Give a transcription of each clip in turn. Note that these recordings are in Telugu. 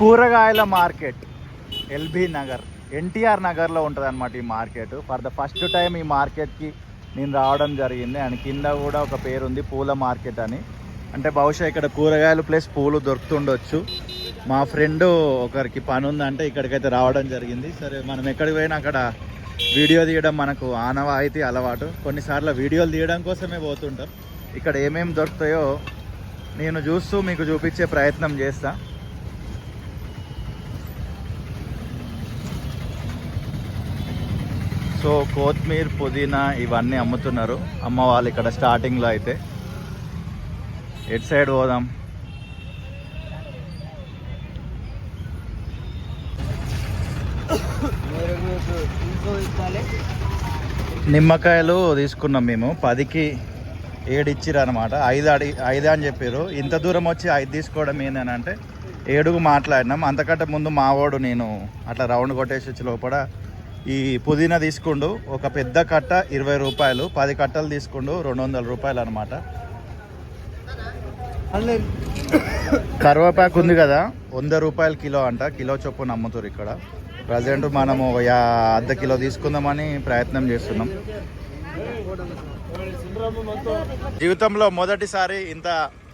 కూరగాయల మార్కెట్ ఎల్బీ నగర్ ఎన్టీఆర్ నగర్లో ఉంటుంది అనమాట ఈ market. For the first time ఈ మార్కెట్కి నేను రావడం జరిగింది. అండ్ కింద కూడా ఒక పేరు ఉంది పూల మార్కెట్ అని. అంటే బహుశా ఇక్కడ కూరగాయలు ప్లస్ పూలు దొరుకుతుండొచ్చు. మా ఫ్రెండ్ ఒకరికి పని ఉందంటే ఇక్కడికైతే రావడం జరిగింది. సరే మనం ఎక్కడికి పోయినా అక్కడ వీడియో తీయడం మనకు ఆనవాయితీ అలవాటు. కొన్నిసార్లు వీడియోలు తీయడం కోసమే పోతుంటాం. ఇక్కడ ఏమేమి దొరుకుతాయో నేను చూస్తూ మీకు చూపించే ప్రయత్నం చేస్తాను సో కొత్తిమీర పుదీనా ఇవన్నీ అమ్ముతున్నారు. అమ్మ వాళ్ళు ఇక్కడ స్టార్టింగ్లో అయితే. ఎట్ సైడ్ పోదాం? నిమ్మకాయలు తీసుకున్నాం మేము. పదికి ఏడు ఇచ్చిర్రు అనమాట ఐదు అడి ఐదు అని చెప్పారు ఇంత దూరం వచ్చి ఐదు తీసుకోవడం ఏంటంటే ఏడుగు మాట్లాడినాం. అంతకంటే ముందు మావోడు నేను అట్లా రౌండ్ కొట్టేసి వచ్చి లోపల ఈ పుదీనా తీసుకుండు ఒక పెద్ద కట్ట ఇరవై రూపాయలు పది కట్టలు తీసుకుండు రెండు వందల రూపాయలు అనమాట కరివేపాకు ఉంది కదా వంద రూపాయలు కిలో అంట కిలో చొప్పున అమ్ముతారు ఇక్కడ. ప్రజెంట్ మనము యా అర్ధ కిలో తీసుకుందామని ప్రయత్నం చేస్తున్నాం. జీవితంలో మొదటిసారి ఇంత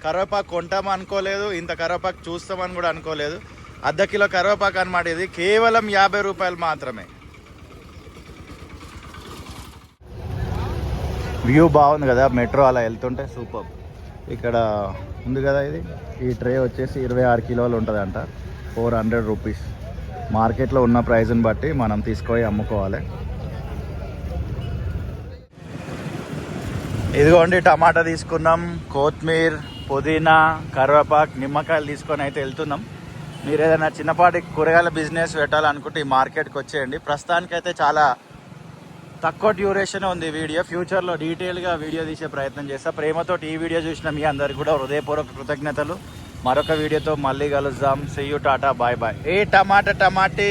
కరివేపాకు కొంటాం అనుకోలేదు ఇంత కరివేపాకు చూస్తామని కూడా అనుకోలేదు. అర్ధ కిలో కరివేపాకు అనమాట ఇది కేవలం యాభై రూపాయలు మాత్రమే. వ్యూ బాగుంది కదా మెట్రో అలా వెళ్తుంటే సూపర్. ఇక్కడ ఉంది కదా ఇది? ఈ ట్రే వచ్చేసి ఇరవై ఆరు కిలోలు ఉంటుందంట ఫోర్ హండ్రెడ్ రూపీస్. మార్కెట్లో ఉన్న ప్రైస్ని బట్టి మనం తీసుకొని అమ్ముకోవాలి. ఇదిగోండి టమాటా తీసుకున్నాం కొత్తిమీర పుదీనా కరివేపాకు నిమ్మకాయలు తీసుకొని అయితే వెళ్తున్నాం. మీరు ఏదైనా చిన్నపాటి కూరగాయల బిజినెస్ పెట్టాలనుకుంటే ఈ మార్కెట్కి వచ్చేయండి. ప్రస్తుతానికైతే చాలా తక్కువ డ్యూరేషన్ ఉంది వీడియో. ఫ్యూచర్లో డీటెయిల్గా వీడియో తీసే ప్రయత్నం చేస్తా. ప్రేమతో ఈ వీడియో చూసిన మీ అందరికి కూడా హృదయపూర్వక కృతజ్ఞతలు. మరొక వీడియోతో మళ్ళీ కలుద్దాం. See you tata bye bye A tomato టమాటీ!